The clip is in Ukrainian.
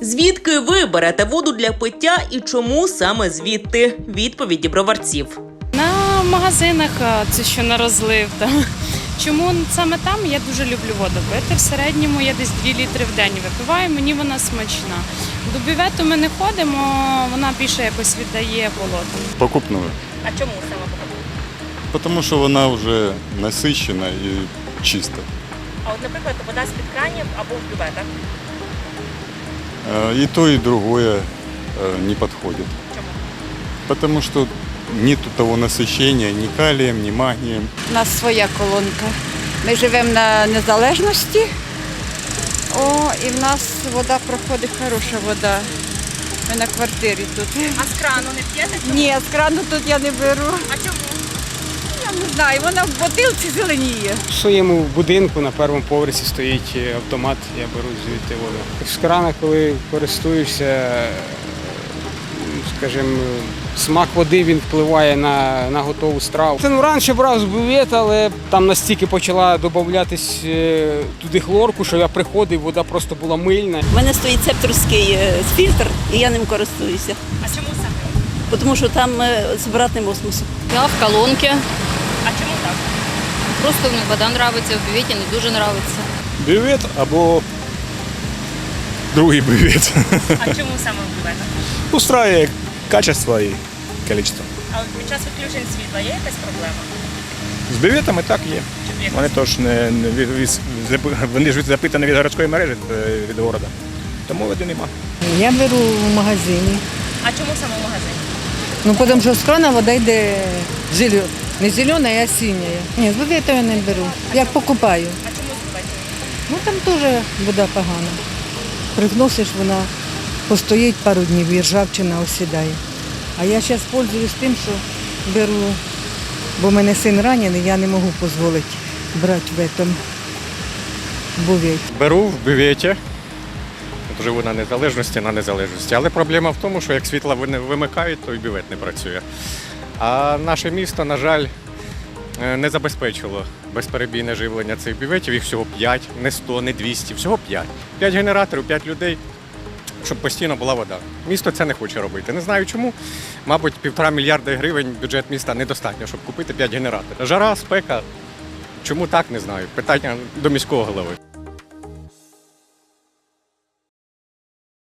Звідки ви берете воду для пиття і чому саме звідти? Відповіді броварців. На магазинах це що на розлив. Там. Чому саме там я дуже люблю воду пити. В середньому я десь 2 літри в день випиваю, мені вона смачна. До бювету ми не ходимо, вона більше якось віддає холодно. Покупную. А чому саме покупки? Потому що вона вже насищена і чиста. А от, наприклад, вода з під кранів або в бюветах. Э, И то, и другое э, не подходит. Чому? Потому что нет того насыщения ни калием, ни магнием. У нас своя колонка. Ми живемо на незалежності. О, і в нас вода проходить хороша вода. Ми на квартирі тут. А з крану не п'єте? Ні, з крану тут я не беру. А чому? Знаю, вона в бутилці зеленіє. В своєму будинку на першому поверсі стоїть автомат, я беру звідти воду. З крана, коли користуєшся, скажімо, смак води він впливає на, на готову страву. Це ну раніше брав з бювет, але там настільки почала додатись е, туди хлорку, що я приходив, вода просто була мильна. У мене стоїть септорський е, фільтр, і я ним користуюся, А чому саме? тому що там е, з обратним осмосом. Я в колонке. Мне вода нравится, в бювете не дуже нравится. бювет або другий бювет. А чому саме в бюветах? Устраиває качество і кількість. А от під час відключень світла є якась проблема? З бюветами так є. Вони теж не, не від, від, вони ж запитані від городської мережі е, від города. Тому води нема. Я беру в магазині. А чому саме в магазині? Ну, тому що з крана вода йде зелена. Не зелена, а синя. Ні, з я не беру. Я покупаю. Ну там теж вода погана. Привносиш, вона постоїть пару днів і ржавчина осідає. А я зараз пользуюсь тим, що беру, бо в мене син ранений, я не можу дозволити брати в этом бюветі. Беру в бюветі. Живу на незалежності на незалежності. Але проблема в тому, що як світло ви- вимикають, то і бювет не працює. А наше місто, на жаль, е, не забезпечило безперебійне живлення цих бюветів. Їх всього 5, не 100, не 200, всього 5. 5 генераторів, 5 людей, щоб постійно була вода. Місто це не хоче робити. Не знаю чому. Мабуть, півтора мільярда гривень бюджет міста недостатньо, щоб купити 5 генераторів. Жара, спека. Чому так, не знаю. Питання до міського голови.